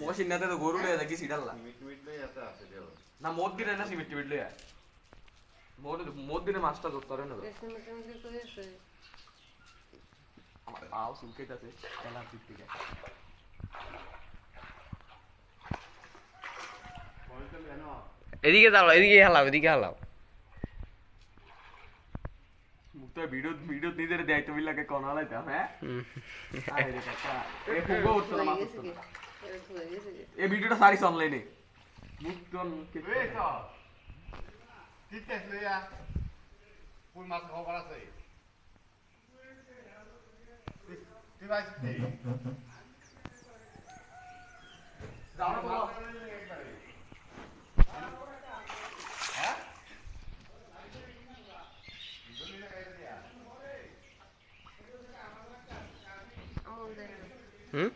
মশিনাতে তো গরু লয়ে দেখি আছে দেও না মোদ দিনে না সিমেন্ট টিমেন্ট লয়ে মোদ মোদ দিনে মাছটা ধরতে পারে না তো এসে মোটামুটি করে আছে আমার পাও সুলকেটাছে খেলার দিক থেকে এদিকে চালাও এদিকে হালাও এদিকে হালাও মুক্ত ভিডিও ভিডিও নিজের দায়িত্ব লাগে কোন হালাইতাম হ্যাঁ? আরে কাকা। এ ফুগো উঠতো না মাছ কি কি এই ভিডিওটা সারিস অনলাইনে মুক্তন এই সব ঠিক আছে লইয়া কোন মাছ খবর আছে। তুই ভাই Hmm?